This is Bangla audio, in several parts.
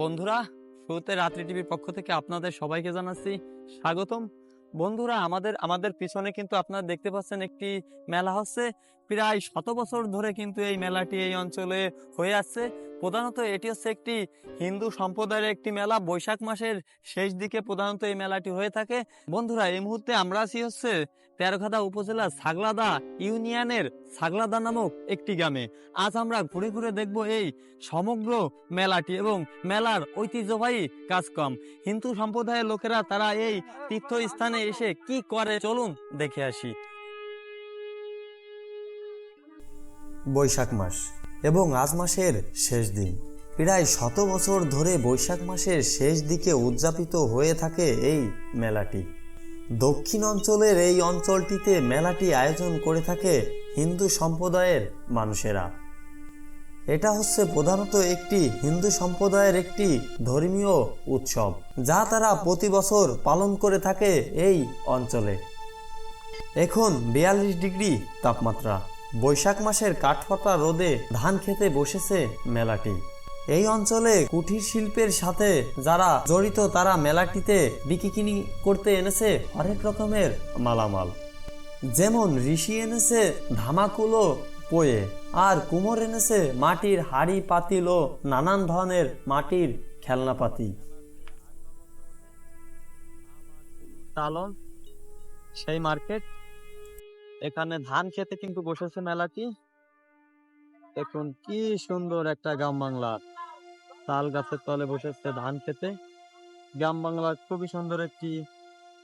বন্ধুরা, শুরুতে রাত্রি টিভির পক্ষ থেকে আপনাদের সবাইকে জানাচ্ছি স্বাগতম। বন্ধুরা, আমাদের আমাদের পিছনে কিন্তু আপনারা দেখতে পাচ্ছেন একটি মেলা হচ্ছে। প্রায় শত বছর ধরে কিন্তু এই মেলাটি এই অঞ্চলে হয়ে আসছে। প্রধানত এটি হচ্ছে একটি হিন্দু সম্প্রদায়ের একটি মেলা। বৈশাখ মাসের শেষ দিকে প্রধানত এই মেলাটি হয়ে থাকে। বন্ধুরা, এই মুহূর্তে আমরা আছি হচ্ছে তেরোখাদা উপজেলার ছাগলাদা ইউনিয়নের ছাগলাদা নামক একটি গ্রামে। আজ আমরা ঘুরে ঘুরে দেখব এই সমগ্র মেলাটি এবং মেলার ঐতিহ্যবাহী কাজকর্ম। হিন্দু সম্প্রদায়ের লোকেরা তারা এই তীর্থস্থানে এসে কি করে? চলুন দেখে আসি। বৈশাখ মাস। এবং আজ মাসের শেষ দিন। প্রায় শত বছর ধরে বৈশাখ মাসের শেষ দিকে উদযাপিত হয়ে থাকে এই মেলাটি। দক্ষিণ অঞ্চলের এই অঞ্চলটিতে মেলাটি আয়োজন করে থাকে হিন্দু সম্প্রদায়ের মানুষেরা। এটা হচ্ছে প্রধানত একটি হিন্দু সম্প্রদায়ের একটি ধর্মীয় উৎসব, যা তারা প্রতি বছর পালন করে থাকে এই অঞ্চলে। এখন বিয়াল্লিশ ডিগ্রি তাপমাত্রা। বৈশাখ মাসের কাঠফাটা রোদে ধান খেতে বসেছে মেলাটি। এই অঞ্চলে কুটির শিল্পের সাথে যারা জড়িত, তারা মেলাটিতে বিকিকিনি করতে এনেছে হরেক রকমের মালামাল। যেমন ঋষি এনেছে ধামাকুলো পোয়ে, আর কুমোর এনেছে মাটির হাড়ি, পাতিল ও নানান ধরনের মাটির খেলনাপাতি। সেই মার্কেট এখানে ধান খেতে কিন্তু বসেছে মেলাটি। দেখুন কি সুন্দর একটা গ্রাম বাংলা। তাল গাছের তলে বসেছে ধান খেতে। গ্রাম বাংলার খুবই সুন্দর একটি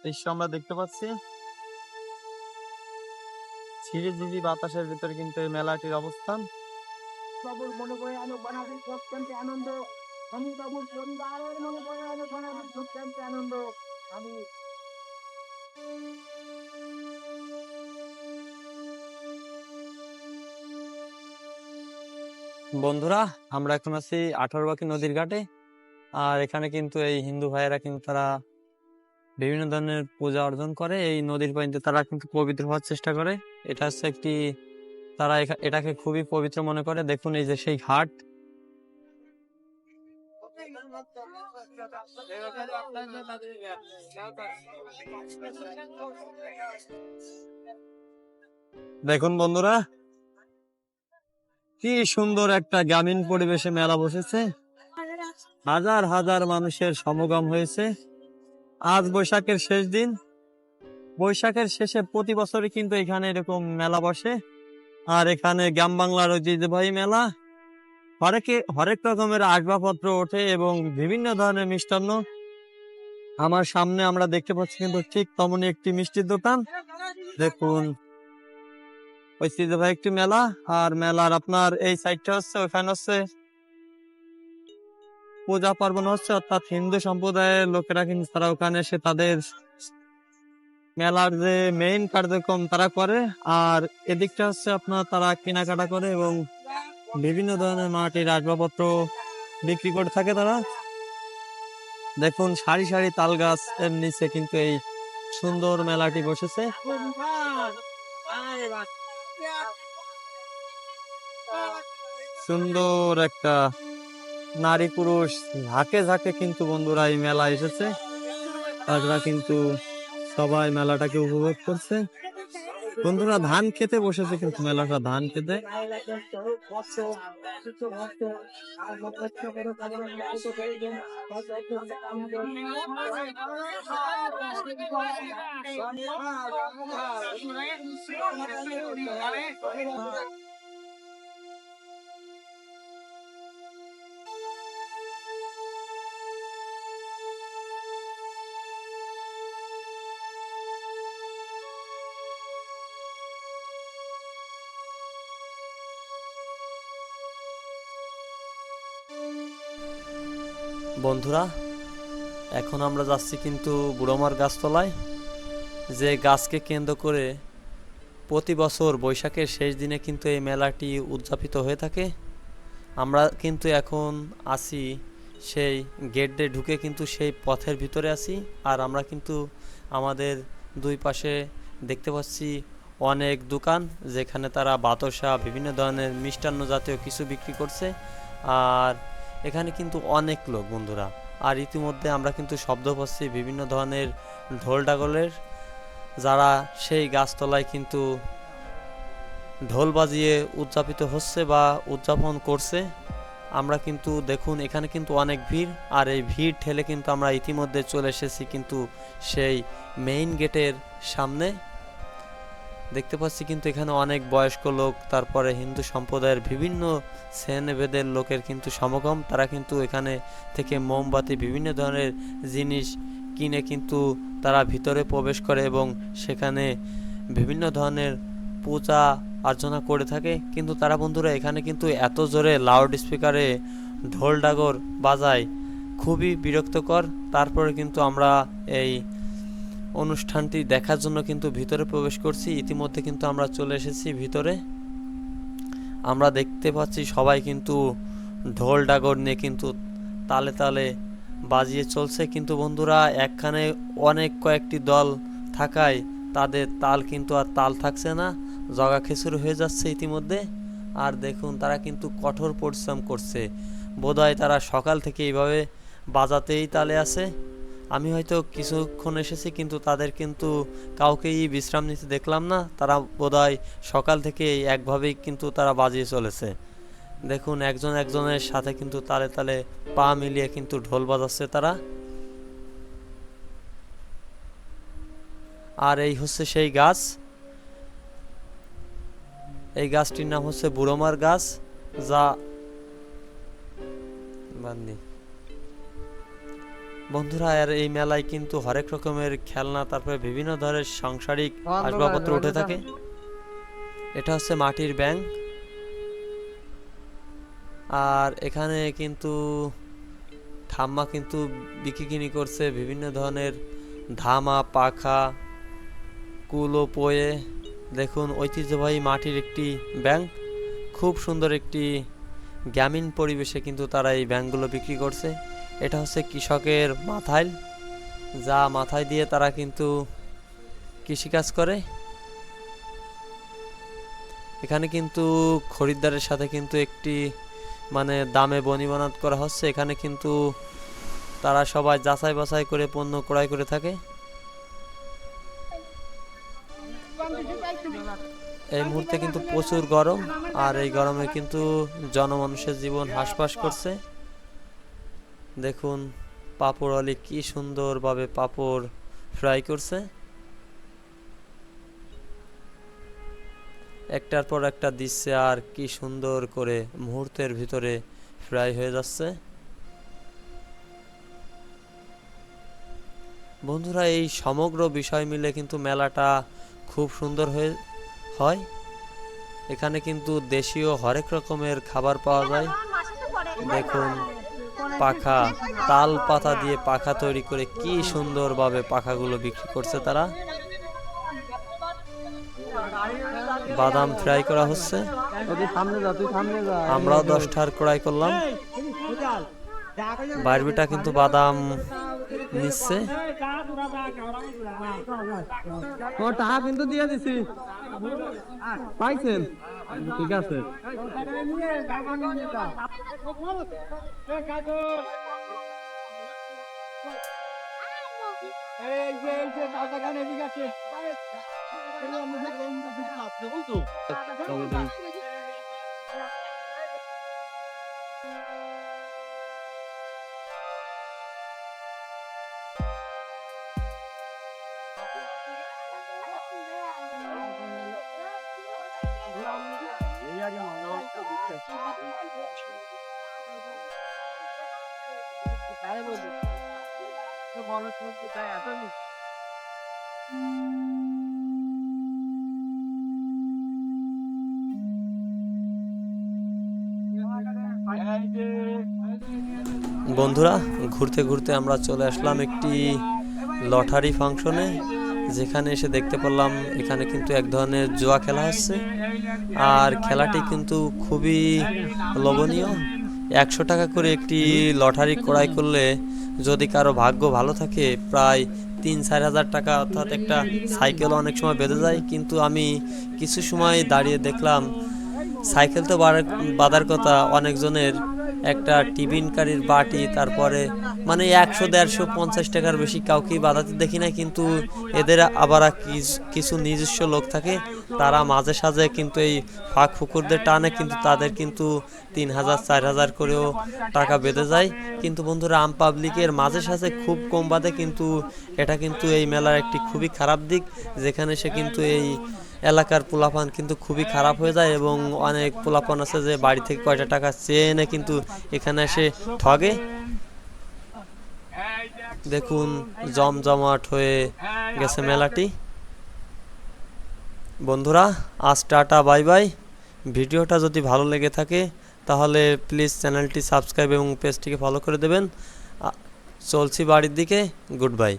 দৃশ্য আমরা দেখতে পাচ্ছি। ঝিরিঝিরি বাতাসের ভিতরে কিন্তু এই মেলাটির অবস্থান। আনন্দ। আমি বন্ধুরা, আমরা এখন আছি আঠারোবাকি নদীর ঘাটে। আর এখানে কিন্তু এই হিন্দু ভাইয়েরা কিন্তু তারা বিভিন্ন ধরনের পূজা অর্জন করে। এই নদীর পানিতে তারা কিন্তু পবিত্র হওয়ার চেষ্টা করে। এটা হচ্ছে একটি, তারা এটাকে খুবই পবিত্র মনে করে। দেখুন এই যে সেই ঘাট। দেখুন বন্ধুরা কি সুন্দর একটা গ্রামীণ পরিবেশে মেলা বসেছে। হাজার হাজার মানুষের সমাগম হয়েছে। আজ বৈশাখের শেষ দিন। বৈশাখের শেষে প্রতি বছরই কিন্তু এখানে এরকম মেলা বসে। আর এখানে গ্রাম বাংলার ঐতিহ্যবাহী মেলা। হরেকে, হরেক রকমের আসবাবপত্র ওঠে এবং বিভিন্ন ধরনের মিষ্টান্ন। আমার সামনে আমরা দেখতে পাচ্ছি কিন্তু ঠিক তেমনই একটি মিষ্টির দোকান। দেখুন। ঐতিহ্যবাহী একটি মেলা, আর মেলার আপনার এই সাইডটা হচ্ছে ওখানে হচ্ছে পূজা পার্বণ হচ্ছে, অর্থাৎ হিন্দু সম্প্রদায়ের লোকেরা কিন্তু তারা ওখানে এসে তাদের মেলার যে মেইন কার্যক্রম তারা করে, আর এদিকটা হচ্ছে আপনার তারা কেনাকাটা করে এবং বিভিন্ন ধরনের মাটির আসবাবপত্র বিক্রি করে থাকে তারা। দেখুন, সারি সারি তাল গাছ এর নিচে কিন্তু এই সুন্দর মেলাটি বসেছে। সুন্দর একটা নারী পুরুষ ঝাঁকে ঝাঁকে কিন্তু বন্ধুরা এই মেলা এসেছে। তারা কিন্তু সবাই মেলাটাকে উপভোগ করছে। বন্ধুরা ধান খেতে বসেছে কিন্তু মেলাটা ধান খেতে। বন্ধুরা, এখন আমরা যাচ্ছি কিন্তু বুড়োমার গাছতলায়। যে গাছকে কেন্দ্র করে প্রতি বছর বৈশাখের শেষ দিনে কিন্তু এই মেলাটি উদযাপিত হয়ে থাকে। আমরা কিন্তু এখন আছি সেই গেট দিয়ে ঢুকে কিন্তু সেই পথের ভিতরে আছি, আর আমরা কিন্তু আমাদের দুই পাশে দেখতে পাচ্ছি অনেক দোকান, যেখানে তারা বাতাসা, বিভিন্ন ধরনের মিষ্টান্ন জাতীয় কিছু বিক্রি করছে। আর এখানে কিন্তু অনেক লোক বন্ধুরা। আর ইতিমধ্যে আমরা কিন্তু শব্দ পাচ্ছি বিভিন্ন ধরনের ঢোল ডাগলের, যারা সেই গাছতলায় কিন্তু ঢোল বাজিয়ে উদযাপিত হচ্ছে বা উদযাপন করছে। আমরা কিন্তু দেখুন, এখানে কিন্তু অনেক ভিড়, আর এই ভিড় ঠেলে কিন্তু আমরা ইতিমধ্যে চলে এসেছি কিন্তু সেই মেইন গেটের সামনে। দেখতে পাচ্ছি কিন্তু এখানে অনেক বয়স্ক লোক, তারপরে হিন্দু সম্প্রদায়ের বিভিন্ন শ্রেণীভেদের লোকের কিন্তু সমাগম। তারা কিন্তু এখানে থেকে মোমবাতি, বিভিন্ন ধরনের জিনিস কিনে কিন্তু তারা ভিতরে প্রবেশ করে এবং সেখানে বিভিন্ন ধরনের পূজা অর্চনা করে থাকে। কিন্তু তারা বন্ধুরা, এখানে কিন্তু এত জোরে লাউড স্পিকারে ঢোল ডাগর বাজায়। খুবই বিরক্তকর। তারপরে কিন্তু আমরা এই অনুষ্ঠানটি দেখার জন্য কিন্তু ভিতরে প্রবেশ করছি। ইতিমধ্যে কিন্তু আমরা চলে এসেছি ভিতরে। আমরা দেখতে পাচ্ছি সবাই কিন্তু ঢোল ডাগর নিয়ে কিন্তু তালে তালে বাজিয়ে চলছে। কিন্তু বন্ধুরা, একখানে অনেক কয়েকটি দল থাকায় তাদের তাল কিন্তু আর তাল থাকছে না। জগা খেসুর হয়ে যাচ্ছে ইতিমধ্যে। আর দেখুন, তারা কিন্তু কঠোর পরিশ্রম করছে। বোধহয় তারা সকাল থেকে এইভাবে বাজাতেই তালে আছে। আমি হয়তো কিছুক্ষণ এসেছি, কিন্তু তাদের কিন্তু কাউকেই বিশ্রাম নিতে দেখলাম না। তারা বোধহয় সকাল থেকে একভাবেই কিন্তু তারা বাজিয়ে চলেছে। দেখুন, একজন একজনের সাথে কিন্তু তালে তালে পা মিলিয়ে কিন্তু ঢোল বাজাচ্ছে তারা। আর এই হচ্ছে সেই গাছ। এই গাছটির নাম হচ্ছে বুড়োমার গাছ, যা বান্দি বন্ধুরা আর এই মেলায় কিন্তু হরেক রকমের খেলনা তারপরে বিভিন্ন ধরনের সাংসারিক আসবাবপত্র উঠে থাকে। এটা হচ্ছে মাটির ব্যাংক। আর এখানে কিন্তু ঠাম্মা কিন্তু বিকিকিনি করছে বিভিন্ন ধরনের ধামা পাখা কুলো পোয়ে। দেখুন ঐতিহ্যবাহী মাটির একটি ব্যাংক। খুব সুন্দর একটি গ্রামীণ পরিবেশে কিন্তু তারা এই ব্যাংকগুলো বিক্রি করছে। এটা হচ্ছে কৃষকের মাথায়, যা মাথায় দিয়ে তারা কিন্তু কৃষিকাজ করে। এখানে কিন্তু খরিদ্দারের সাথে কিন্তু একটি মানে দামে বনিবনাত করা হচ্ছে। এখানে কিন্তু তারা সবাই যাচাই বাছাই করে, পণ্য ক্রয় করে থাকে। এই মুহূর্তে কিন্তু প্রচুর গরম, আর এই গরমে কিন্তু জনমানুষের জীবন হাসপাস করছে। দেখুন, পাপড় আলি কি সুন্দরভাবে পাপড় ফ্রাই করছে। একটার পর একটা দিচ্ছে আর কি সুন্দর করে মুহূর্তের ভিতরে ফ্রাই হয়ে যাচ্ছে। বন্ধুরা, এই সমগ্র বিষয় মিলে কিন্তু মেলাটা খুব সুন্দর হয়ে হয়। এখানে কিন্তু দেশীয় হরেক রকমের খাবার পাওয়া যায়। দেখুন পাখা, তাল পাতা দিয়ে পাখা তৈরি করে কি সুন্দরভাবে পাখাগুলো বিক্রি করছে তারা? বাদাম ফ্রাই করা হচ্ছে। আমরাও দশটার ক্রয় করলাম। বাইরবিটা কিন্তু বাদাম নিচ্ছে ও টাকা কিন্তু দিয়ে দিছি পাইছেন ঠিক আছে এই বন্ধুরা ঘুরতে ঘুরতে আমরা চলে আসলাম একটি লটারি ফাংশনে। যেখানে এসে দেখতে পেলাম, এখানে কিন্তু এক ধরনের জোয়া খেলা হচ্ছে। আর খেলাটি কিন্তু খুবই লোভনীয়। একশো টাকা করে একটি লটারি ক্রয় করলে যদি কারও ভাগ্য ভালো থাকে, প্রায় তিন চার হাজার টাকা অর্থাৎ একটা সাইকেল অনেক সময় বেঁধে যায়। কিন্তু আমি কিছু সময় দাঁড়িয়ে দেখলাম সাইকেল তো বাঁধার কথা, অনেকজনের একটা টিফিন কারির বাটি, তারপরে মানে একশো, দেড়শো, পঞ্চাশ টাকার বেশি কাউকেই বাধাতে দেখি না কিন্তু এদের আবার কিছু নিজস্ব লোক থাকে, তারা মাঝে সাঝে কিন্তু এই ফাঁক ফুকুরদের টানে, কিন্তু তাদের কিন্তু তিন হাজার, চার হাজার করেও টাকা বেঁধে যায়। কিন্তু বন্ধুরা, আম পাবলিকের মাঝে সাঝে খুব কম বাদে কিন্তু এটা কিন্তু এই মেলার একটি খুবই খারাপ দিক, যেখানে সে কিন্তু এই এলাকার পোলাপান কিন্তু খুবই খারাপ হয়ে যায় এবং অনেক পোলাপান আছে যে বাড়ি থেকে কয়টা টাকা চেয়ে এনে কিন্তু এখানে এসে ঠগে। দেখুন, জমজমাট হয়ে গেছে মেলাটি। বন্ধুরা, আজ টাটা, বাই বাই। ভিডিওটা যদি ভালো লেগে থাকে, তাহলে প্লিজ চ্যানেলটি সাবস্ক্রাইব এবং পেজটিকে ফলো করে দেবেন। চলছি বাড়ির দিকে। Good bye.